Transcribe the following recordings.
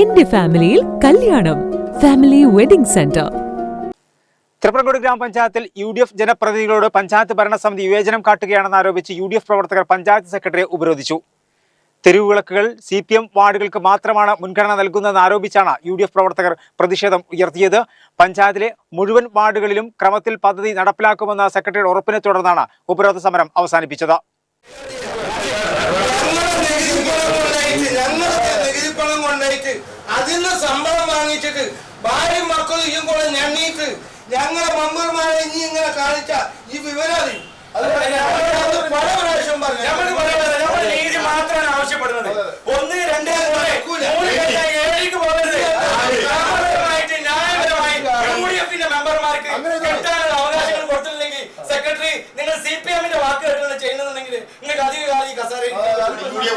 എന്റെ ഫാമിലിയിൽ കല്യാണം. ഫാമിലി വെഡിംഗ് സെന്റർ തൃപ്രങ്കോട് ഗ്രാമപഞ്ചായത്തിൽ യു ഡി എഫ് ജനപ്രതിനിധികളോട് പഞ്ചായത്ത് ഭരണസമിതി വിവേചനം കാട്ടുകയാണെന്ന് ആരോപിച്ച് യു ഡി എഫ് പ്രവർത്തകർ പഞ്ചായത്ത് സെക്രട്ടറിയെ ഉപരോധിച്ചു. തെരുവുവിളക്കുകൾ സി പി എം വാർഡുകൾക്ക് മാത്രമാണ് മുൻഗണന നൽകുന്നതെന്ന് ആരോപിച്ചാണ് യു ഡി എഫ് പ്രവർത്തകർ പ്രതിഷേധം ഉയർത്തിയത്. പഞ്ചായത്തിലെ മുഴുവൻ വാർഡുകളിലും ക്രമത്തിൽ പദ്ധതി നടപ്പിലാക്കുമെന്ന സെക്രട്ടറിയുടെ ഉറപ്പിനെ തുടർന്നാണ് ഉപരോധ സമരം അവസാനിപ്പിച്ചത് ഞങ്ങളുടെ നികുതി പണം അതിന്ന് ശമ്പളം വാങ്ങിച്ചിട്ട് ഭാര്യയും മക്കളും ഇയും കൂടെ ഞണ്ണിയിട്ട് ഞങ്ങളെ മെമ്പർമാരെ ഇനി ഇങ്ങനെ കാണിച്ച ഈ വിവരം അറിയും. അത് പല പ്രാവശ്യം പറഞ്ഞു.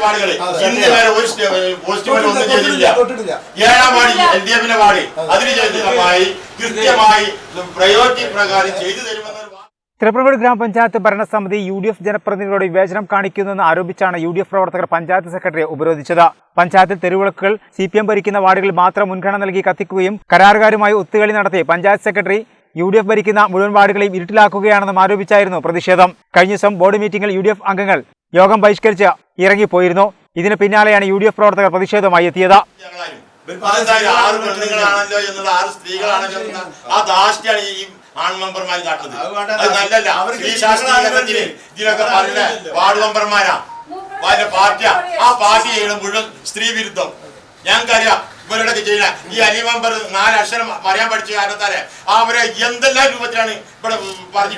കൂടിയ വാർഡുകൾ ഇന്ന് വരെ ഒരു ഒന്നും ചെയ്തിട്ടില്ല. ഏഴാം വാർഡിൽ എൽ ഡി എഫിന്റെ വാർഡ് അതിന് ചെയ്തമായി കൃത്യമായി പ്രയോറിറ്റി പ്രകാരം ചെയ്തു തരുമെന്ന് ഒരു ഗ്രാമപഞ്ചായത്ത് ഭരണസമിതി യു ഡി എഫ് ജനപ്രതിനിധികളോട് വിവേചനം കാണിക്കുന്നുവെന്ന് ആരോപിച്ചാണ് യു ഡി എഫ് പ്രവർത്തകർ പഞ്ചായത്ത് സെക്രട്ടറിയെ ഉപരോധിച്ചത്. പഞ്ചായത്തിൽ തെരുവിളക്കുകൾ സി പി എം ഭരിക്കുന്ന വാർഡുകളിൽ മാത്രം മുൻഗണന നൽകി കത്തിക്കുകയും കരാറുകാരുമായി ഒത്തുകളി നടത്തി panchayat secretary U D F ഭരിക്കുന്ന മുഴുവൻ വാർഡുകളെയും ഇരുട്ടിലാക്കുകയാണെന്നും ആരോപിച്ചായിരുന്നു പ്രതിഷേധം. കഴിഞ്ഞ ദിവസം ബോർഡ് മീറ്റിംഗിൽ യു ഡി എഫ് അംഗങ്ങൾ യോഗം ബഹിഷ്കരിച്ച് ഇറങ്ങിപ്പോയിരുന്നു. ഇതിന് പിന്നാലെയാണ് യു ഡി എഫ് പ്രവർത്തകർ പ്രതിഷേധവുമായി എത്തിയത്. ആറ് പെണ്ണുങ്ങളാണല്ലോ എന്നുള്ള ആറ് സ്ത്രീകളാണല്ലോ ആ ധാഷ്ട്യാണ് ഈ ആൺമെമ്പർമാർ കാട്ടുന്നത്. അത് നല്ലല്ല. ഈ ശാസ്ത്രീകരണത്തിന് ഇതിലൊക്കെ പറഞ്ഞ വാർഡ് മെമ്പർമാരാ. അതിന്റെ പാർട്ടിയാ. ആ പാർട്ടി ചെയ്യണം മുഴുവൻ സ്ത്രീ വിരുദ്ധം. ഞങ്ങൾക്കറിയാം ഇവരുടെയൊക്കെ ചെയ്യണ ഈ അലിമാമ്പർ നാല് അക്ഷരം പറയാൻ പഠിച്ച കാരണത്താൽ അവരെ എന്തെല്ലാം രൂപത്തിലാണ് ഇവിടെ പറഞ്ഞ്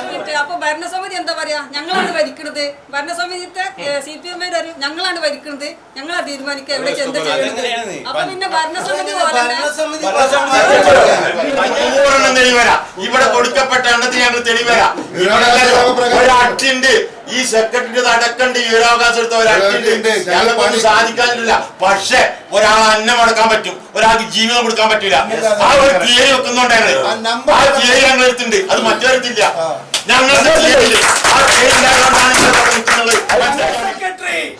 എന്നിട്ട് അപ്പൊ ഭരണസമിതി എന്താ പറയാ? ഞങ്ങളാണ് ഭരിക്കുന്നത് ഭരണസമിതിത്തെ സി പി എം ഒരു ഞങ്ങളാണ് ഭരിക്കുന്നത് ഞങ്ങളാ തീരുമാനിക്കുക. എവിടെ ചെന്ത ചെയ്യണത് അപ്പൊ പിന്നെ ഭരണസമിതി ഇവിടെ കൊടുക്കപ്പെട്ട എണ്ണത്തിന് ഞങ്ങൾ തെളിവരാം ഇവിടെ ഒരു ഈ സെക്രട്ടറി അടക്കണ്ട് ഈ വിവരാവകാശം എടുത്ത ഒരു അട്ടിണ്ട് ഞങ്ങൾക്കൊന്നും സാധിക്കാനില്ല. പക്ഷെ ഒരാൾ അന്നം അടക്കാൻ പറ്റും. ഒരാൾക്ക് ജീവിതം കൊടുക്കാൻ പറ്റില്ല ആ ഒരു തിയറി വെക്കുന്നുണ്ടായിരുന്നു. ആ തിയറി ഞങ്ങൾ എടുത്തിട്ടുണ്ട്. അത് മറ്റൊരിടത്തില്ല ആ. തിയറി ഞങ്ങൾ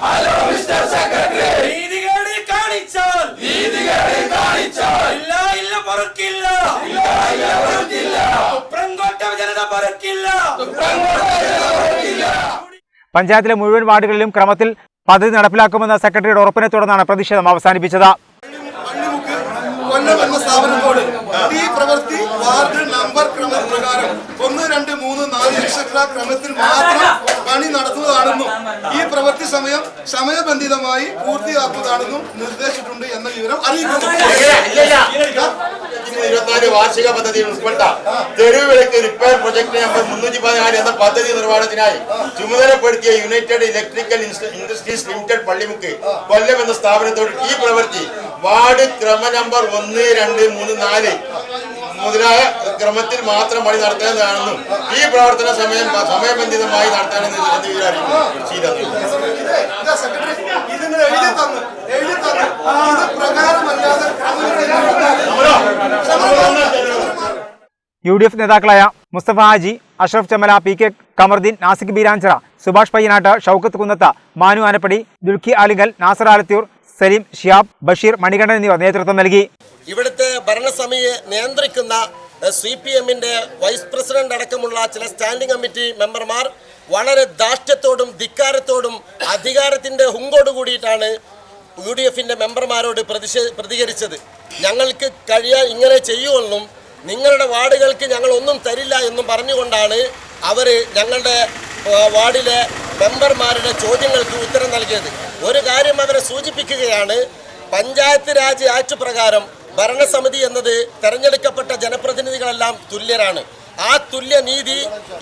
ഹലോ മിസ്റ്റർ സെക്രട്ടറി പഞ്ചായത്തിലെ മുഴുവൻ വാർഡുകളിലും ക്രമത്തിൽ പദ്ധതി നടപ്പിലാക്കുമെന്ന സെക്രട്ടറിയുടെ ഉറപ്പിനെ തുടർന്നാണ് പ്രതിഷേധം അവസാനിപ്പിച്ചത്. കൊല്ലം എന്ന സ്ഥാപനത്തോട് ഈ പ്രവൃത്തി വാർഡ് നമ്പർ ക്രമപ്രകാരം ഒന്ന് രണ്ട് മൂന്ന് നാല് എക്സെട്ര ക്രമത്തിൽ മാത്രം പണി നടത്തുന്നതാണെന്നും ഈ പ്രവൃത്തി സമയം സമയബന്ധിതമായി പൂർത്തിയാക്കുന്നതാണെന്നും നിർദ്ദേശിച്ചിട്ടുണ്ട് എന്ന വിവരം അറിയിക്കുന്നു. ഇതിന് ഇരുപത്തിനാല് വാർഷിക പദ്ധതിയിൽ ഉൾപ്പെട്ട തെരുവിളക്ക് റിപ്പയർ പ്രൊജക്ട് നമ്പർ മുന്നൂറ്റി പതിനാല് എന്ന പദ്ധതി നിർവഹണത്തിനായി ചുമതലപ്പെടുത്തിയ United Electrical Industries Limited Pallimukku Kollam എന്ന സ്ഥാപനത്തോട് ഈ പ്രവൃത്തി വാർഡ് ക്രമ നമ്പർ ഒന്ന് രണ്ട് മൂന്ന് നാല് മുതലായ ക്രമത്തിൽ മാത്രം പണി നടത്തേണ്ടതാണെന്നും ഈ പ്രവർത്തന സമയം സമയബന്ധിതമായി നടത്താനെന്ന് വിവരം അറിയിക്കുന്നു യു ഡി എഫ് നേതാക്കളായ മുസ്തഫ ഹാജി അഷ്റഫ് ചമല പി കെ കമറുദ്ദീൻ നാസിക് ബീരാഞ്ചറ സുഭാഷ് പയ്യനാട്ട് ഷൌക്കത്ത് കുന്നത്ത മാനു ആനപ്പടി ദുൽഖി ആലിങ്കൽ നാസർ ആലത്തൂർ സലീം ഷിയാബ് ബഷീർ മണികണ്ഠൻ എന്നിവർ നേതൃത്വം നൽകി. ഇവിടുത്തെ ഭരണസമിതിയെ നിയന്ത്രിക്കുന്ന സി പി എമ്മിന്റെ വൈസ് പ്രസിഡന്റ് അടക്കമുള്ള ചില സ്റ്റാൻഡിംഗ് കമ്മിറ്റി മെമ്പർമാർ വളരെ ദാഷ്ട്യത്തോടും ധിക്കാരത്തോടും അധികാരത്തിന്റെ ഹുങ്കോട് കൂടിയിട്ടാണ് യു ഡി എഫിന്റെ മെമ്പർമാരോട് പ്രതിഷേ പ്രതികരിച്ചത്. ഞങ്ങൾക്ക് കഴിയാൻ ഇങ്ങനെ ചെയ്യുമെന്നും നിങ്ങളുടെ വാർഡുകൾക്ക് ഞങ്ങൾ ഒന്നും തരില്ല എന്നും പറഞ്ഞുകൊണ്ടാണ് അവർ ഞങ്ങളുടെ വാർഡിലെ മെമ്പർമാരുടെ ചോദ്യങ്ങൾക്ക് ഉത്തരം നൽകിയത്. ഒരു കാര്യം അവരെ സൂചിപ്പിക്കുകയാണ് പഞ്ചായത്ത് രാജ് ആക്ട് പ്രകാരം ഭരണസമിതി എന്നത് തെരഞ്ഞെടുക്കപ്പെട്ട ജനപ്രതിനിധികളെല്ലാം തുല്യരാണ്. ആ തുല്യ നീതി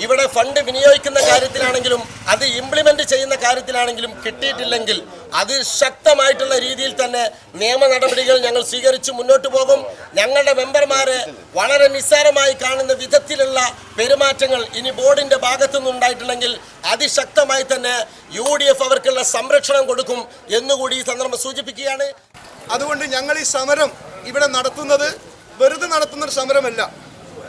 ഇവിടെ ഫണ്ട് വിനിയോഗിക്കുന്ന കാര്യത്തിലാണെങ്കിലും അത് ഇംപ്ലിമെന്റ് ചെയ്യുന്ന കാര്യത്തിലാണെങ്കിലും കിട്ടിയിട്ടില്ലെങ്കിൽ അത് ശക്തമായിട്ടുള്ള രീതിയിൽ തന്നെ നിയമ നടപടികൾ ഞങ്ങൾ സ്വീകരിച്ച് മുന്നോട്ട് പോകും. ഞങ്ങളുടെ മെമ്പർമാരെ വളരെ നിസ്സാരമായി കാണുന്ന വിധത്തിലുള്ള പെരുമാറ്റങ്ങൾ ഇനി ബോർഡിന്റെ ഭാഗത്തു നിന്നുണ്ടായിട്ടുണ്ടെങ്കിൽ അതിശക്തമായി തന്നെ യു ഡി എഫ് അവർക്കുള്ള സംരക്ഷണം കൊടുക്കും എന്നുകൂടി ഈ സന്ദർഭം സൂചിപ്പിക്കുകയാണ്. അതുകൊണ്ട് ഞങ്ങൾ ഈ സമരം ഇവിടെ നടത്തുന്നത് വെറുതെ നടത്തുന്ന ഒരു സമരമല്ല.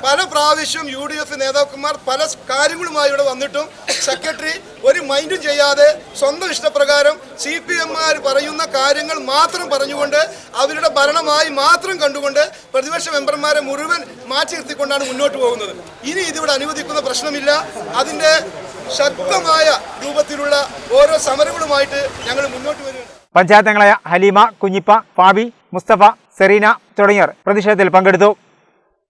പല പ്രാവശ്യം യു ഡി എഫ് നേതാക്കന്മാർ പല കാര്യങ്ങളുമായി ഇവിടെ വന്നിട്ടും സെക്രട്ടറി ഒരു മൈൻഡും ചെയ്യാതെ സ്വന്തം ഇഷ്ടപ്രകാരം സി പി എമ്മാർ പറയുന്ന കാര്യങ്ങൾ മാത്രം പറഞ്ഞുകൊണ്ട് അവരുടെ ഭരണമായി മാത്രം കണ്ടുകൊണ്ട് പ്രതിപക്ഷ മെമ്പർമാരെ മുഴുവൻ മാറ്റി നിർത്തിക്കൊണ്ടാണ് മുന്നോട്ട് പോകുന്നത്. ഇനി ഇതിവിടെ അനുവദിക്കുന്ന പ്രശ്നമില്ല. അതിന്റെ ശക്തമായ രൂപത്തിലുള്ള ഓരോ സമരങ്ങളുമായിട്ട് ഞങ്ങൾ മുന്നോട്ട് വരികയാണ്. പഞ്ചായത്തങ്ങളായ ഹലീമ കുഞ്ഞിപ്പ ഫാബി മുസ്തഫ സെറീന തുടങ്ങിയവർ പ്രതിഷേധത്തിൽ പങ്കെടുത്തു.